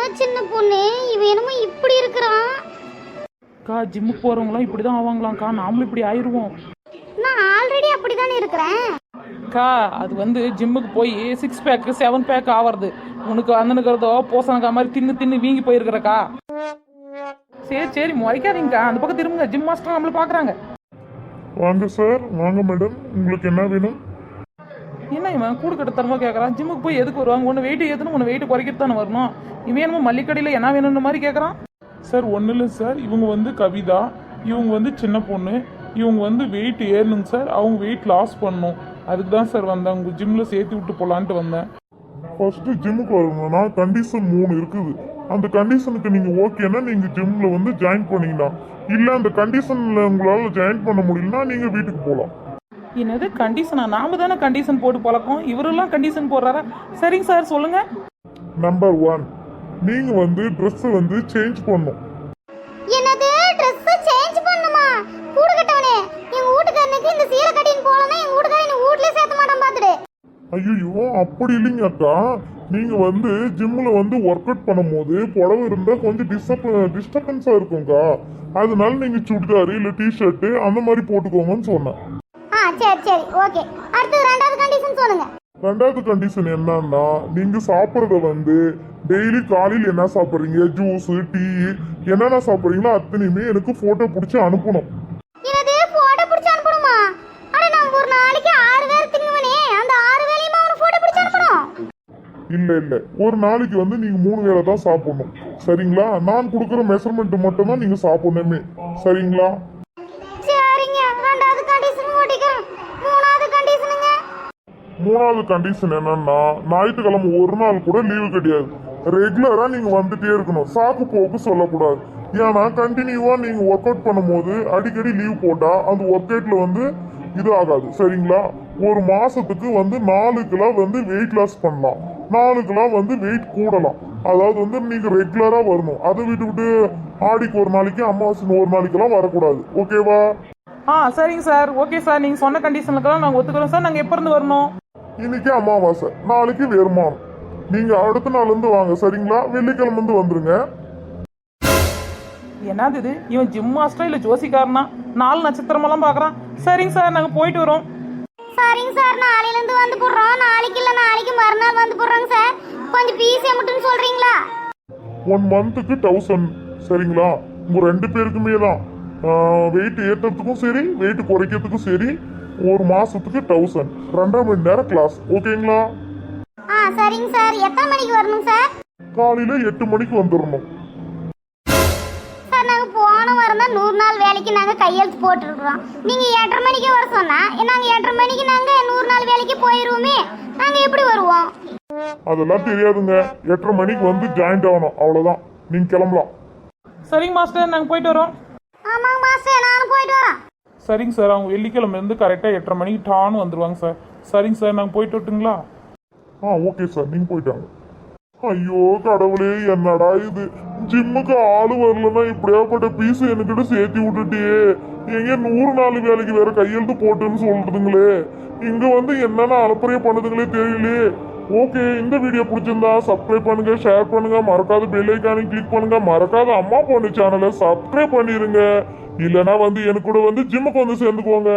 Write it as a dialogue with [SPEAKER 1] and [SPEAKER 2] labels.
[SPEAKER 1] என்ன சின்ன பொண்ணு? இவன் என்னமோ இப்படி இருக்கிறான்
[SPEAKER 2] அக்கா ஜிம்முக்கு போகிறவங்களாம் இப்படி தான் ஆவாங்களாம்க்கா. நாமளும் இப்படி ஆயிடுவோம்
[SPEAKER 1] நான் ஆல்ரெடி அப்படிதானே இருக்கிறேன்.
[SPEAKER 2] அக்கா அது வந்து ஜிம்முக்கு போய் சிக்ஸ் பேக்கு செவன் பேக் ஆவறது. உனக்கு வந்துனுக்கிறதோ பூசணக்கா மாதிரி தின்னு தின்னு வீங்கி போயிருக்கிறக்கா. சரி சரி முறைக்காதீங்கக்கா அந்த பக்கம் திரும்புங்க. ஜிம் மாஸ்டர் நம்மள பார்க்குறாங்க.
[SPEAKER 3] வாங்க சார் வாங்க மேடம் உங்களுக்கு என்ன வேணும்?
[SPEAKER 2] என்ன இவன் கூடு கட்ட தரமா கேட்குறான் ஜிம்முக்கு போய் எதுக்கு வருவாங்க? ஒன்று வெயிட் ஏற்றணும் ஒன்று வெயிட் குறைக்கிறது தானே வரணும். இவன் என்னமோ மல்லிக்கடையில் என்ன வேணும்னு மாதிரி கேட்குறான்
[SPEAKER 3] சார் ஒன்றும் இல்லை சார். இவங்க வந்து கவிதா இவங்க வந்து சின்ன பொண்ணு இவங்க வந்து வெயிட் ஏறணுங்க சார். அவங்க வெயிட் லாஸ் பண்ணணும். அதுக்கு தான் சார் வந்தேன். உங்கள் ஜிம்மில் சேர்த்து விட்டு போகலான்ட்டு வந்தேன்.
[SPEAKER 4] ஃபர்ஸ்ட் ஜிம்முக்கு வரணும்னா கண்டிஷன் மூணு இருக்குது. அந்த கண்டிஷனுக்கு நீங்க ஓகேன்னா நீங்க ஜிம்ல வந்து ஜாயின் பண்ணிக்கலாம். இல்ல அந்த கண்டிஷன்ல உங்களால ஜாயின் பண்ண முடியலன்னா நீங்க வீட்டுக்கு போகலாம்.
[SPEAKER 2] என்னது கண்டிஷனா நாம தானே கண்டிஷன் போட்டு பழக்கம்? இவரெல்லாம் கண்டிஷன் போடுறாரா? சரிங்க சார் சொல்லுங்க.
[SPEAKER 4] நம்பர் ஒன் நீங்க வந்து ட்ரெஸ் வந்து சேஞ்ச் பண்ணும்
[SPEAKER 1] என்னது ட்ரெஸ் சேஞ்ச் பண்ணுமா? கூடு கட்டவனே எங்க வீட்டுக்காரனுக்கு இந்த சீலை கட்டின்னு போலனா எங்க வீட்டுக்காரன் என்ன வீட்லயே சேர்த்த மாட்டான் பாத்துடு.
[SPEAKER 4] ஐயோ அப்படி இல்லைங்க அக்கா. நீங்க வந்து ஜிம்ல வந்து ஒர்க் அவுட் பண்ணும்போது புடவை இருந்தா கொஞ்சம் டிஸ்டர்ப் டிஸ்டர்பன்ஸா இருக்கும்க்கா. அதனால நீங்க சுடிதார் இல்ல டிஷர்ட் அந்த மாதிரி போட்டுக்கோங்கன்னு சொன்னேன்.
[SPEAKER 1] சரி சரி ஓகே அடுத்து ரெண்டாவது கண்டிஷன் சொல்லுங்க.
[SPEAKER 4] ரெண்டாவது கண்டிஷன் என்னன்னா நீங்க சாப்பிட்றத வந்து டெய்லி காலையில் என்ன சாப்பிட்றீங்க? ஜூஸ் டீ என்னென்ன சாப்பிட்றீங்களோ அத்தனையுமே எனக்கு போட்டோ பிடிச்சி அனுப்பணும்.
[SPEAKER 1] என்னது? போட்டோ பிடிச்சு அனுப்பணுமா? அட நான் ஒரு நாளைக்கு ஆறு அந்த ஆறு பிடிச்சு அனுப்பணும்?
[SPEAKER 4] இல்ல இல்ல. ஒரு நாளைக்கு வந்து நீங்க மூணு வேளை தான் சாப்பிடணும். சரிங்களா? நான் கொடுக்குற மெஷர்மெண்ட் மட்டும் தான் நீங்க சாப்பிடணுமே. சரிங்களா
[SPEAKER 1] சரிங்க ரெண்டாவது கண்டிஷன் ஓட்டிக்கிறேன் மூணாவது கண்டிஷனுங்க
[SPEAKER 4] மூணாவது கண்டிஷன் என்னன்னா ஞாயிற்றுக்கிழமை ஒரு நாள் கூட லீவு கிடையாது. ரெகுலரா நீங்க வந்துட்டே இருக்கணும். சாக்கு போக்கு சொல்லக்கூடாது. ஏன்னா கண்டினியூவா நீங்க ஒர்க் அவுட் பண்ணும்போது அடிக்கடி லீவ் போட்டா அந்த ஒர்க் அவுட்ல வந்து இது ஆகாது. சரிங்களா? ஒரு மாசத்துக்கு வந்து நாலு கிலோ வந்து வெயிட் லாஸ் பண்ணலாம். நாலு கிலோ வந்து வெயிட் கூடலாம். அதாவது வந்து நீங்க ரெகுலரா வரணும். அதை விட்டு விட்டு ஆடிக்கு ஒரு நாளைக்கு அமாவாசைக்கு ஒரு நாளைக்கெல்லாம் வரக்கூடாது. ஓகேவா
[SPEAKER 2] ஆ சரிங்க சார். Okay sir. நீங்கள் சொன்ன கண்டிஷனுக்கெல்லாம் நாங்கள் ஒத்துக்கிறோம். சார் நாங்கள் எப்போ இருந்து வரணும்?
[SPEAKER 4] இன்னைக்கு அமாவாசை நாளைக்கு வருமானம். நீங்க அடுத்த நாள் இருந்து வாங்க சரிங்களா? வெள்ளிக்கிழமை இருந்து வந்துருங்க.
[SPEAKER 2] என்னது இது? இவன் ஜிம் மாஸ்டரா இல்லை ஜோசிக்காரனா? நாலு நட்சத்திரமெல்லாம் பார்க்குறான். சரிங்க சார் நாங்கள் போயிட்டு வரோம்.
[SPEAKER 1] சரிங்க சார் நாளையில இருந்து வந்து போடுறோம். நாளைக்கு இல்ல நாளைக்கு மறுநாள் வந்து போடுறோங்க சார். கொஞ்சம் பீஸ் மட்டும் சொல்றீங்களா?
[SPEAKER 4] ஒன் மந்த்துக்கு தௌசண்ட் சரிங்களா? உங்க ரெண்டு பேருக்குமே தான். வெயிட் ஏற்றுறதுக்கும் சரி வெயிட் குறைக்கிறதுக்கும் சரி. ஒரு மாசத்துக்கு தௌசண்ட் ரெண்டரை மணி நேரம் கிளாஸ் ஓகேங்களா
[SPEAKER 1] ஆ சரிங்க சார். எத்தனை மணிக்கு வரணும் சார்?
[SPEAKER 4] காலையில எட்டு மணிக்கு வந்துடணும்
[SPEAKER 1] சார் நாங்க போன வாரம் தான் நூறு நாள் வேலைக்கு நாங்க கையெழுத்து போட்டுருக்குறோம். நீங்க எட்டரை மணிக்கு வர சொன்னா நாங்க எட்டரை மணிக்கு நாங்க நூறு நாள் வேலைக்கு போயிருவோமே. நாங்க எப்படி வருவோம்?
[SPEAKER 4] அதெல்லாம் தெரியாதுங்க. எட்டரை மணிக்கு வந்து ஜாயின்ட் ஆகணும். அவ்வளவுதான். நீங்க கிளம்பலாம்.
[SPEAKER 2] சரிங்க மாஸ்டர். நாங்கள் போயிட்டு வரோம்.
[SPEAKER 1] ஆமாங்க மாஸ்டர். நானும் போயிட்டு வரேன்
[SPEAKER 3] சரிங்க சார் அவங்க வெள்ளிக்கிழமைலேருந்து கரெக்டாக எட்டரை மணிக்கு டான்னு வந்துடுவாங்க சார். சரிங்க சார் நாங்கள் போயிட்டு வரட்டுங்களா?
[SPEAKER 4] ஆ ஓகே சார் நீங்கள் போயிட்டாங்க. ஐயோ கடவுளே என்னடா இது? ஜிம்முக்கு ஆளு வரலன்னா இப்படியாப்பட்ட பீஸ் என்கிட்ட சேர்த்து விட்டுட்டியே. எங்க நூறு நாள் வேலைக்கு வேற கையெழுத்து போட்டுன்னு சொல்றதுங்களே. இங்க வந்து என்னென்ன அலப்பறைய பண்ணுதுங்களே தெரியலையே ஓகே இந்த வீடியோ பிடிச்சிருந்தா சப்ஸ்கிரைப் பண்ணுங்க ஷேர் பண்ணுங்க மறக்காத பெல் ஐக்கானையும் கிளிக் பண்ணுங்க மறக்காத அம்மா பொண்ணு சேனலை சப்ஸ்கிரைப் பண்ணிருங்க. இல்லைன்னா வந்து எனக்கு கூட வந்து ஜிம்முக்கு வந்து சேர்ந்துக்கோங்க.